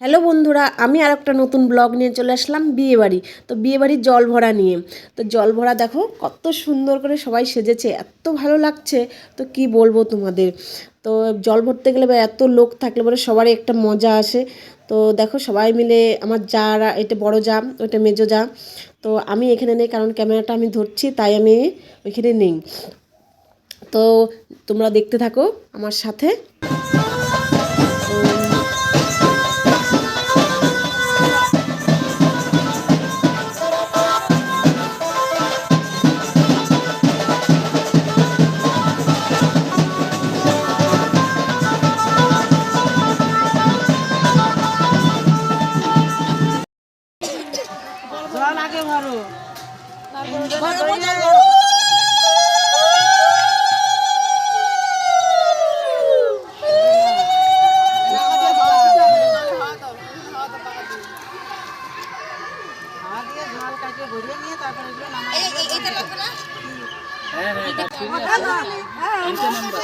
Hello বন্ধুরা, আমি আর একটা নতুন ব্লগ নিয়ে চলে আসলাম বিয়েবাড়ি। তো বিয়েবাড়ির জল ভরা নিয়ে। তো জল ভরা দেখো, কত সুন্দর করে সবাই সেজেছে, এত ভালো লাগছে। তো কি বলব তোমাদের? তো জল ভরতে গেলে বা এত লোক থাকলে পরে সবারই একটা মজা আসে। তো দেখো সবাই মিলে আমার যারা এটা বড় যা ওইটা মেজো যা। তো আমি এখানে নেই কারণ ক্যামেরাটা আমি ধরছি, তাই আমি ওইখানে নেই। তো তোমরা দেখতে থাকো আমার সাথে। জল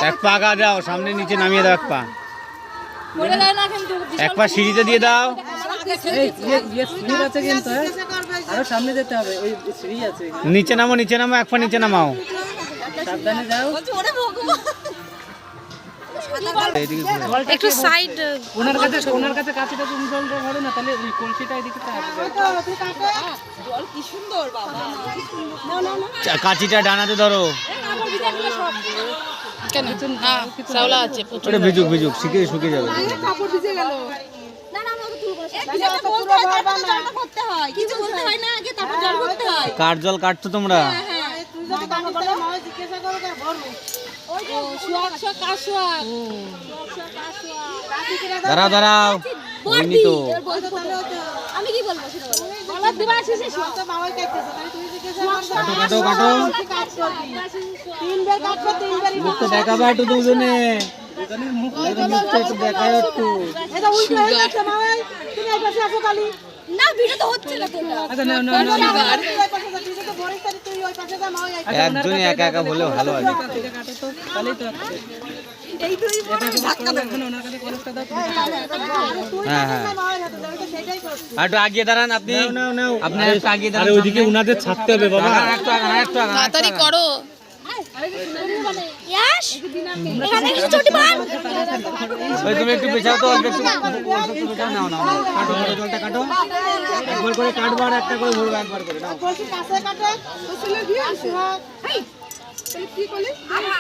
এক পা আগা দাও সামনে নিচে নামিয়ে দাও এক পা এক পা সিঁড়িতে দিয়ে দাও আরও সামনে যেতে হবে ওই সিঁড়ি আছে নিচে নামো নিচে নামো এক পা নিচে নামাও। সাবধানে যাও। একটু সাইড ওনার কাছে ওনার কাছে কাছেটা তুমি ভরো না তাহলে ওই কলসিটা এদিকে তো আসবে চা- কাঁচিটা ডানাতে ধরো। কেন? না শ্যাওলা আছে ভিজুক ভিজুক শিখে শুকে যাবে। কাঠ জল কাটতো তোমরা? দাঁড়াও দাঁড়াও। আমি কি বলব কাটো কাটো একটু দুজনে না না না না না ওনার কাছে কলসটা দাও তুমি হ্যাঁ হ্যাঁ আর একটু আগিয়ে দাঁড়ান আপনি। আপনি একটু আগিয়ে দাঁড়ান ওইদিকে উনাদের ছাড়তে হবে বাবা। করো। তুমি একটু পেছাও তো অল্প একটু পেছাও নাও নাও নাও। কাটো কাটো জলটা কাটো। একবার করে কাটবো আর একটা করে ভরবো একবার করে নাও।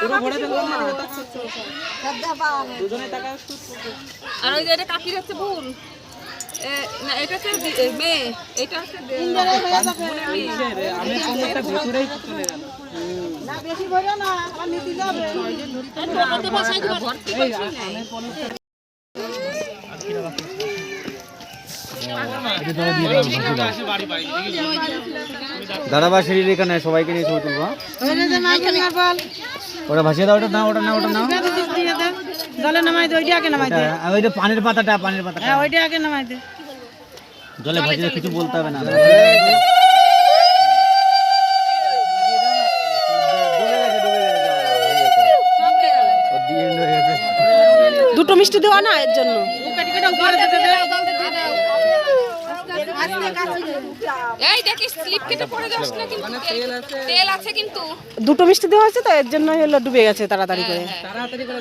পুরো ভরে দেবো না দুজনে টাকা আর ওই যে কাকির হচ্ছে এ, না এটা হচ্ছে মেয়ে এটা হচ্ছে দে- বোনের মেয়ে আমি কোনটা ভেতরেই চলে গেল এই আমি পলসটা দাঁড়াবা সিঁড়ির এখানে সবাইকে নিয়ে ছবি তুলবো? ওটা ভাসিয়ে দাও ওটা, না, ওটা নাও ওটা নাও জলে নামাই দে ওইটা আগে নামাই দে আর ওইটা পানির পাতাটা পানির পাতাটা হ্যাঁ ওইটা আগে নামাই দে জলে ভাজলে কিছু বলতে হবে না দুটো মিষ্টি দেওয়া না এর জন্য এই দেখিস স্লিপ কেটে পড়ে যাস না কিন্তু তেল। তেল আছে। কিন্তু। দুটো মিষ্টি দেওয়া হয়েছে তো এর জন্য হলো ডুবে গেছে তাড়াতাড়ি করে। তাড়াতাড়ি করে